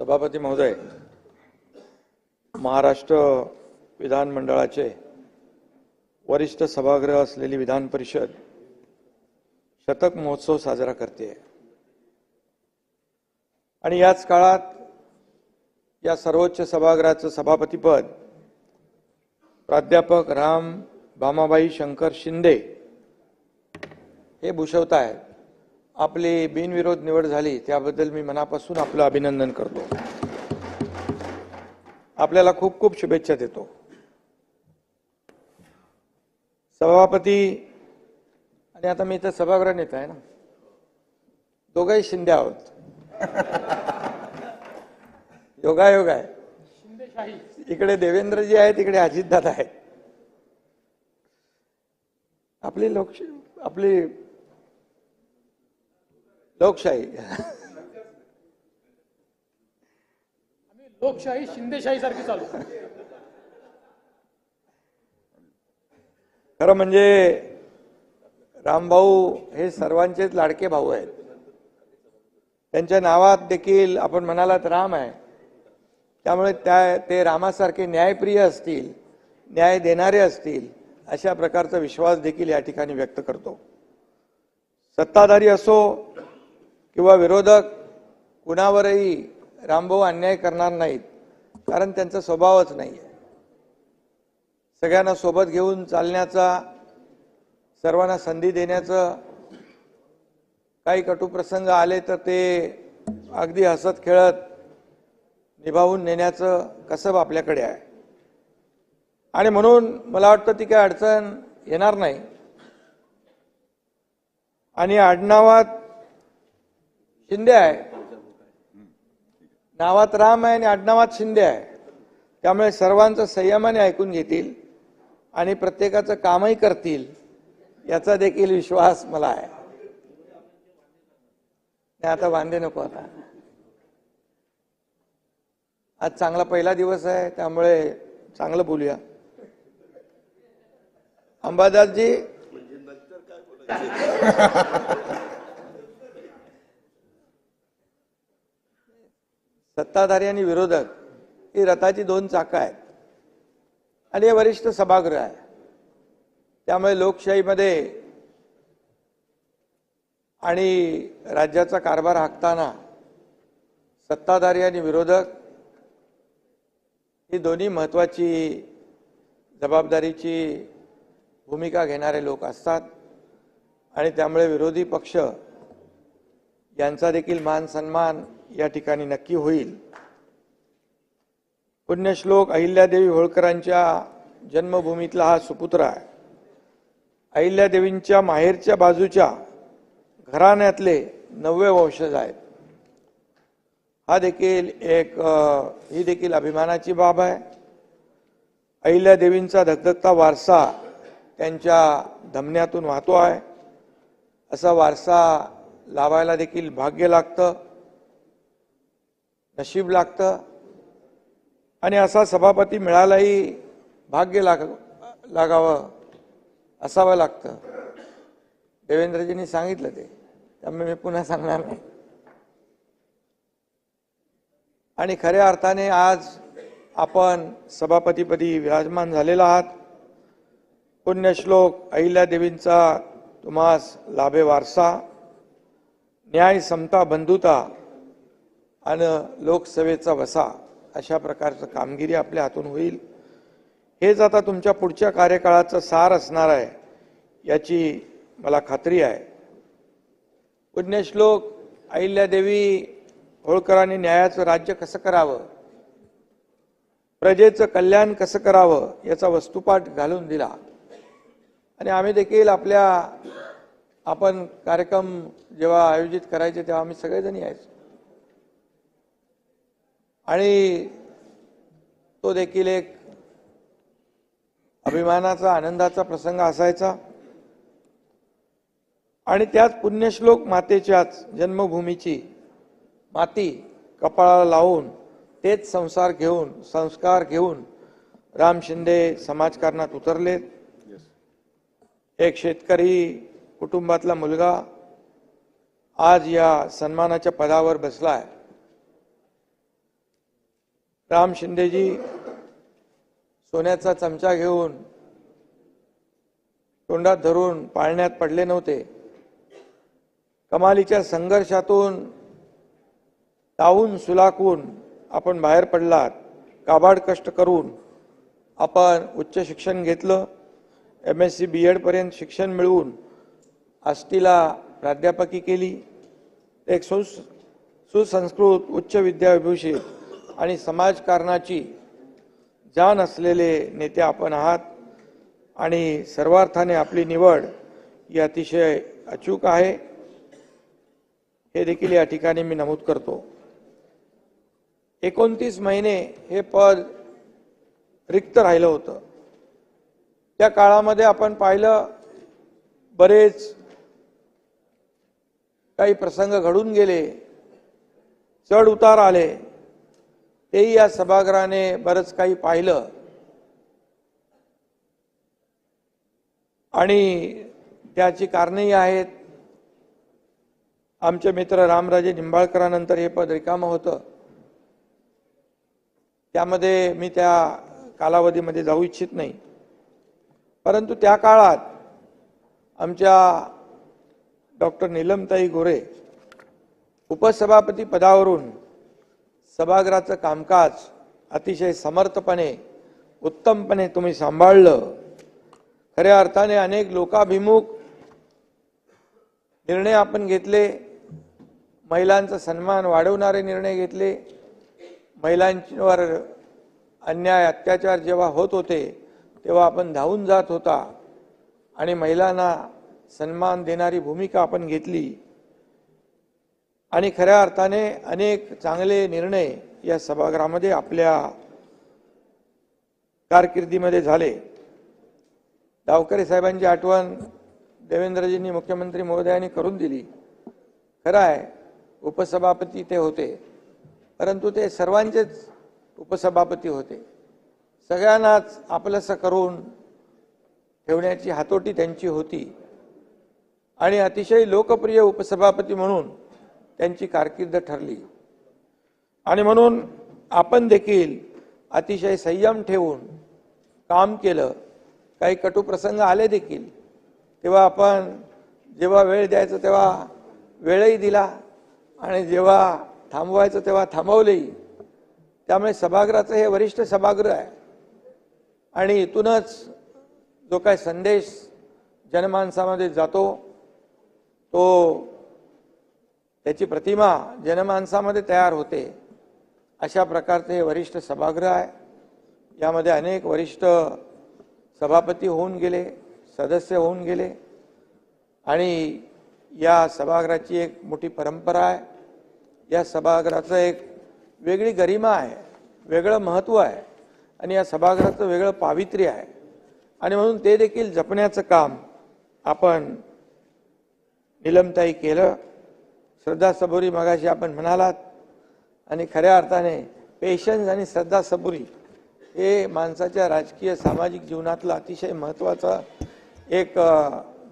सभापती महोदय महाराष्ट्र विधानमंडळाचे वरिष्ठ सभागृह असलेली विधान परिषद शतक महोत्सव साजरा करते. आणि याच काळात या सर्वोच्च सभागृहाचं सभापतीपद प्राध्यापक राम भामाबाई शंकर शिंदे हे भूषवत आहेत. आपली बिनविरोध निवड झाली त्याबद्दल मी मनापासून आपलं अभिनंदन करतो. आपल्याला खूप खूप शुभेच्छा देतो. सभापती आणि आता मी इथं सभागृह नेता आहे ना. दोघंही शिंदे आहोत. योगायोग आहे. इकडे देवेंद्रजी आहेत इकडे अजितदादा आहेत. आपली लोकशाही आपली लोकशाही. लोकशाही शिंदेशाही सारखी चालू. खरं म्हणजे रामभाऊ हे सर्वांचेच लाडके भाऊ आहेत. त्यांच्या नावात देखील आपण म्हणालात राम आहे. त्यामुळे त्या ते रामासारखे न्यायप्रिय असतील न्याय देणारे असतील अशा प्रकारचा विश्वास देखील या ठिकाणी व्यक्त करतो. सत्ताधारी असो किंवा विरोधक कुणावरही रामभाऊ अन्याय करणार नाहीत कारण त्यांचा स्वभावच नाही आहे सगळ्यांना सोबत घेऊन चालण्याचा सर्वांना संधी देण्याचं काही कटुप्रसंग आले तर ते अगदी हसत खेळत निभावून नेण्याचं कसब आपल्याकडे आहे. आणि म्हणून मला वाटतं ती काही अडचण येणार नाही. आणि आडनावात शिंदे आहे. नावात राम आहे आणि आडनावात शिंदे आहे. त्यामुळे सर्वांचं संयमाने ऐकून घेतील आणि प्रत्येकाचं कामही करतील याचा देखील विश्वास मला आहे. नाही आता वांदे नको आता. आज चांगला पहिला दिवस आहे त्यामुळे चांगलं बोलूया. अंबादासजी. सत्ताधारी आणि विरोधक ही रथाची दोन चाकं आहेत. आणि हे वरिष्ठ सभागृह आहे. त्यामुळे लोकशाहीमध्ये आणि राज्याचा कारभार हाकताना सत्ताधारी आणि विरोधक ही दोन्ही महत्वाची जबाबदारीची भूमिका घेणारे लोक असतात. आणि त्यामुळे विरोधी पक्ष यांचा देखील मान सन्मान या ठिकाणी नक्की होईल. पुण्यश्लोक अहिल्यादेवी होळकरांच्या जन्मभूमीतला हा सुपुत्र आहे. अहिल्यादेवींच्या माहेरच्या बाजूच्या घराण्यातले नववे वंशज आहेत. हा देखील एक ही देखील अभिमानाची बाब आहे. अहिल्यादेवींचा धगधगता वारसा त्यांच्या धमन्यातून वाहतो आहे. असा वारसा लावायला देखील भाग्य लागतं. नशीब लागतं. आणि असा सभापती मिळालाही भाग्य लाग लागावं असावं लागतं. देवेंद्रजींनी सांगितलं ते. त्यामुळे मी पुन्हा सांगणार नाही. आणि खऱ्या अर्थाने आज आपण सभापतीपदी विराजमान झालेला आहात. पुण्यश्लोक अहिल्यादेवींचा तुम्हास लाभे वारसा. न्याय समता बंधुता. आणि लोकसेवेचा वसा अशा प्रकारचं कामगिरी आपल्या हातून होईल. हेच आता तुमच्या पुढच्या कार्यकाळाचं सार असणार आहे याची मला खात्री आहे. पुण्यश्लोक अहिल्यादेवी होळकरांनी न्यायाचं राज्य कसं करावं? प्रजेचं कल्याण कसं करावं? याचा वस्तुपाठ घालून दिला. आणि आम्ही देखील आपल्या आपण कार्यक्रम जेव्हा आयोजित करायचे तेव्हा आम्ही सगळेजण यायचो. आणि तो देखील एक अभिमानाचा आनंदाचा प्रसंग असायचा. आणि त्याच पुण्यश्लोक मातेच्याच जन्मभूमीची माती कपाळाला लावून तेच संसार घेऊन संस्कार घेऊन राम शिंदे समाजकारणात उतरलेत एक शेतकरी कुटुंबातला मुलगा आज या सन्मानाच्या पदावर बसलाय. राम शिंदेजी सोन्याचा चमचा घेऊन तोंडात धरून पाळण्यात पडले नव्हते. कमालीच्या संघर्षातून तावून सुलाकून आपण बाहेर पडलात काबाड कष्ट करून आपण उच्च शिक्षण घेतलं एम एस सी बी एडपर्यंत शिक्षण मिळवून आष्टीला प्राध्यापकी केली एक सु सुसंस्कृत उच्च विद्याविभूषित आणि समाजकारणाची जाण असलेले नेते आपण आहात आणि सर्वार्थाने आपली निवड ही अतिशय अचूक आहे. हे देखील या ठिकाणी मी नमूद करतो. एकोणतीस महिने हे पद रिक्त राहिलं होतं. त्या काळामध्ये आपण पाहिलं बरेच काही प्रसंग घडून गेले चढ उतार आले तेही या सभागृहाने बरंच काही पाहिलं. आणि त्याची कारणंही आहेत. आमचे मित्र रामराजे निंबाळकरानंतर हे पद रिकामं होतं. त्यामध्ये मी त्या कालावधीमध्ये जाऊ इच्छित नाही. परंतु त्या काळात आमच्या डॉक्टर नीलमताई गोरे उपसभापती पदावरून सभागृहाचं कामकाज अतिशय समर्थपणे उत्तमपणे तुम्ही सांभाळलं. खऱ्या अर्थाने अनेक लोकाभिमुख निर्णय आपण घेतले महिलांचा सन्मान वाढवणारे निर्णय घेतले. महिलांवर अन्याय अत्याचार जेव्हा होत होते तेव्हा आपण धावून जात होता आणि महिलांना सन्मान देणारी भूमिका आपण घेतली. आणि खऱ्या अर्थाने अनेक चांगले निर्णय या सभागृहामध्ये आपल्या कारकिर्दीमध्ये झाले. गावकरी साहेबांची आठवण देवेंद्रजींनी मुख्यमंत्री महोदयांनी करून दिली. खरं आहे उपसभापती ते होते परंतु ते सर्वांचेच उपसभापती होते. सगळ्यांनाच आपलंसं करून ठेवण्याची हातोटी त्यांची होती. आणि अतिशय लोकप्रिय उपसभापती म्हणून त्यांची कारकीर्द ठरली. आणि म्हणून आपण देखील अतिशय संयम ठेवून काम केलं. काही कटुप्रसंग आले देखील. तेव्हा आपण जेव्हा वेळ द्यायचं तेव्हा वेळही दिला. आणि जेव्हा थांबवायचं तेव्हा थांबवलंही. त्यामुळे सभागृहाचं हे वरिष्ठ सभागृह आहे. आणि इथूनच जो काय संदेश जनमानसामध्ये जातो तो त्याची प्रतिमा जनमानसामध्ये तयार होते. अशा प्रकारचे हे वरिष्ठ सभागृह आहे. यामध्ये अनेक वरिष्ठ सभापती होऊन गेले सदस्य होऊन गेले आणि या सभागृहाची एक मोठी परंपरा आहे. या सभागृहाचं एक वेगळी गरिमा आहे वेगळं महत्त्व आहे आणि या सभागृहाचं वेगळं पावित्र्य आहे. आणि म्हणून ते देखील जपण्याचं काम आपण निलमताई केलं. श्रद्धा सबुरी मगाशी आपण म्हणालात. आणि खऱ्या अर्थाने पेशन्स आणि श्रद्धा सबुरी हे माणसाच्या राजकीय सामाजिक जीवनातला अतिशय महत्त्वाचा एक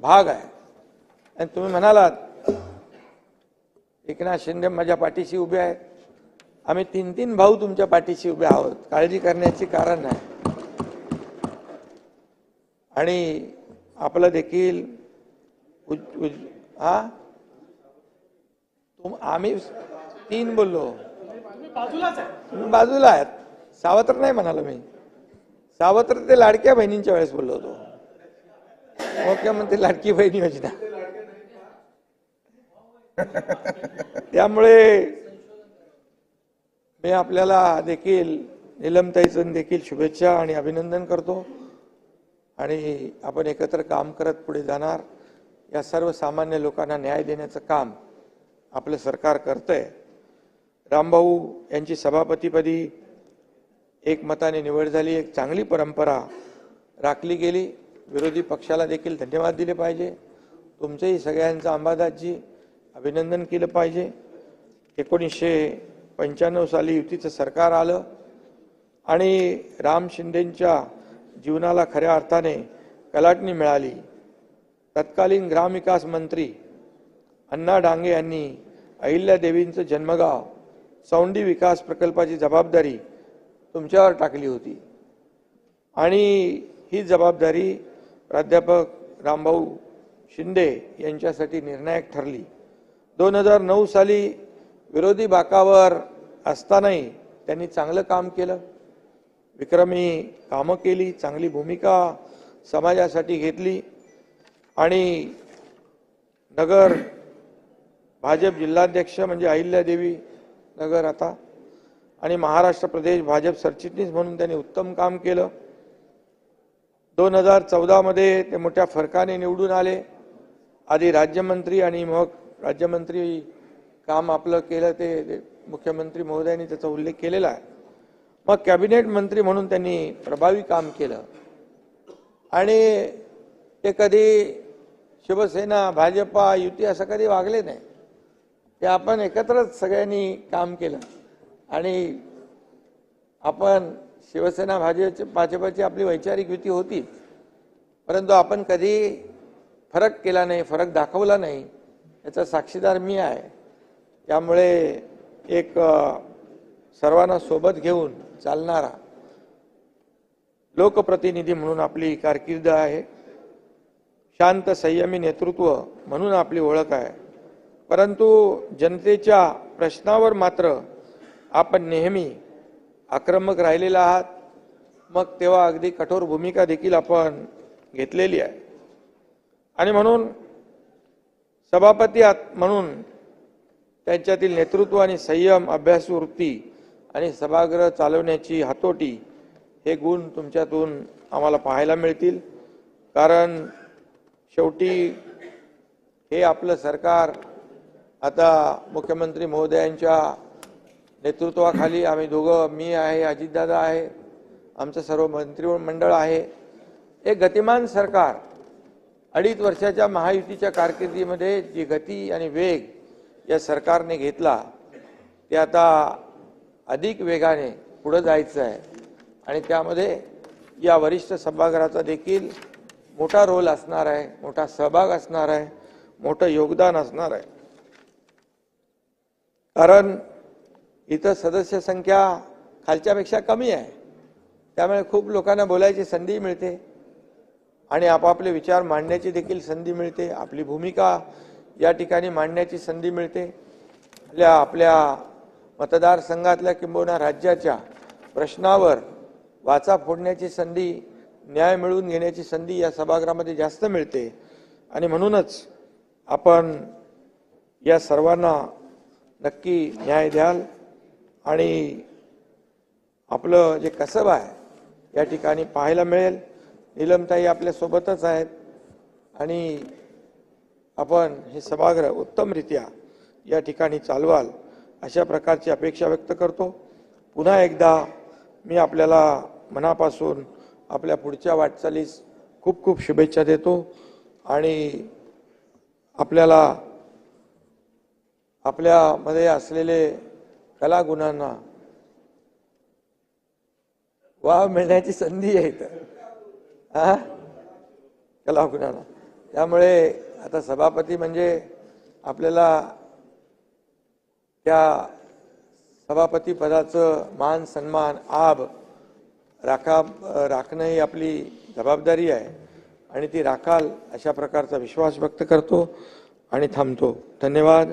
भाग आहे. आणि तुम्ही म्हणालात एकनाथ शिंदे माझ्या पाठीशी उभे आहेत. आम्ही तीन तीन भाऊ तुमच्या पाठीशी उभे आहोत. काळजी करण्याची कारण नाही आणि आपलं देखील उज- उज- हा? तुम आम्ही तीन बोललो. बाजूला आहेत. सावत्र नाही म्हणालो मी. सावत्र ते लाडक्या बहिणींच्या वेळेस बोललो होतो. मुख्यमंत्री लाडकी बहीण योजना. त्यामुळे मी आपल्याला देखील निलमताईचं देखील शुभेच्छा आणि अभिनंदन करतो. आणि आपण एकत्र काम करत पुढे जाणार. या सर्वसामान्य लोकांना न्याय देण्याचं काम आपलं सरकार करतंय. रामभाऊ यांची सभापतीपदी एकमताने निवड झाली एक चांगली परंपरा राखली गेली. विरोधी पक्षाला देखील धन्यवाद दिले पाहिजे. तुमचंही सगळ्यांचं अंबादासजी अभिनंदन केलं पाहिजे. एकोणीसशे पंच्याण्णव साली युतीचं सरकार आलं आणि राम शिंदेंच्या जीवनाला खऱ्या अर्थाने कलाटणी मिळाली. तत्कालीन ग्रामविकास मंत्री अण्णा डांगे यांनी अहिल्यादेवींचं जन्मगाव सौंडी विकास प्रकल्पाची जबाबदारी तुमच्यावर टाकली होती. आणि ही जबाबदारी प्राध्यापक रामभाऊ शिंदे यांच्यासाठी निर्णायक ठरली. दोन हजार नऊ साली विरोधी बाकावर असतानाही त्यांनी चांगलं काम केलं. विक्रमी कामं केली चांगली भूमिका समाजासाठी घेतली. आणि नगर भाजप जिल्हाध्यक्ष म्हणजे अहिल्यादेवी नगर आता. आणि महाराष्ट्र प्रदेश भाजप सरचिटणीस म्हणून त्यांनी उत्तम काम केलं. दोन हजार चौदामध्ये ते मोठ्या फरकाने निवडून आले. आधी राज्यमंत्री आणि मग राज्यमंत्री काम आपलं केलं ते मुख्यमंत्री महोदयांनी त्याचा उल्लेख केलेला आहे. मग कॅबिनेट मंत्री म्हणून त्यांनी प्रभावी काम केलं. आणि ते कधी शिवसेना भाजपा युती असं कधी वागले नाही. ते आपण एकत्रच सगळ्यांनी काम केलं. आणि आपण शिवसेना भाजपची भाजपची आपली वैचारिक युती होती. परंतु आपण कधी फरक केला नाही फरक दाखवला नाही याचा साक्षीदार मी आहे. त्यामुळे एक सर्वांना सोबत घेऊन चालणारा लोकप्रतिनिधी म्हणून आपली कारकीर्द आहे. शांत संयमी नेतृत्व म्हणून आपली ओळख आहे. परंतु जनतेच्या प्रश्नावर मात्र आपण नेहमी आक्रमक राहिलेला आहात. मग तेव्हा अगदी कठोर भूमिका देखील आपण घेतलेली आहे. आणि म्हणून सभापती आत- म्हणून त्यांच्यातील नेतृत्व आणि संयम अभ्यासवृत्ती आणि सभागृह चालवण्याची हातोटी हे गुण तुमच्यातून आम्हाला पाहायला मिळतील. कारण शेवटी हे आपलं सरकार आता मुख्यमंत्री महोदयांच्या नेतृत्वाखाली आम्ही दोघं मी आहे अजितदादा आहे आमचं सर्व मंत्रिमंडळ आहे. एक गतिमान सरकार अडीच वर्षाच्या महायुतीच्या कारकिर्दीमध्ये जी गती आणि वेग या सरकारने घेतला ते आता अधिक वेगाने पुढं जायचं आहे. आणि त्यामध्ये या वरिष्ठ सभागृहाचा देखील मोठा रोल असणार आहे मोठा सहभाग असणार आहे मोठं योगदान असणार आहे. कारण इथं सदस्य संख्या खालच्यापेक्षा कमी आहे. त्यामुळे खूप लोकांना बोलायची संधी मिळते आणि आपापले विचार मांडण्याची देखील संधी मिळते. आपली भूमिका या ठिकाणी मांडण्याची संधी मिळते. आपल्या आपल्या मतदारसंघातल्या किंबहुना राज्याच्या प्रश्नावर वाचा फोडण्याची संधी न्याय मिळवून घेण्याची संधी या सभागृहामध्ये जास्त मिळते. आणि म्हणूनच आपण या सर्वांना नक्की न्याय द्याल. आणि आपलं जे कसब आहे या ठिकाणी पाहायला मिळेल. निलमताई आपल्या सोबतच आहेत. आणि आपण हे सभागृह उत्तमरित्या या ठिकाणी चालवाल अशा प्रकारची अपेक्षा व्यक्त करतो. पुन्हा एकदा मी आपल्याला मनापासून आपल्या पुढच्या वाटचालीस खूप खूप शुभेच्छा देतो. आणि आपल्याला आपल्यामध्ये असलेले कलागुणांना वाव मिळण्याची संधी आहे इथं. हा? कलागुणांना. त्यामुळे आता सभापती म्हणजे आपल्याला त्या सभापती पदाचं मान सन्मान आब राखा राखणं ही आपली जबाबदारी आहे. आणि ती राखाल अशा प्रकारचा विश्वास व्यक्त करतो आणि थांबतो. धन्यवाद.